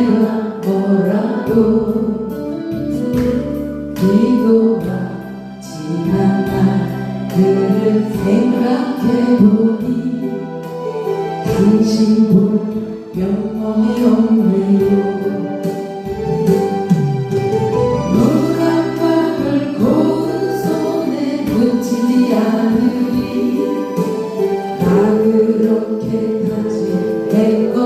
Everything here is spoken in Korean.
내가 뭐라도 비고 지난 날들을 생각해보니 당신도 명망이 없네요. 그렇게까지 했고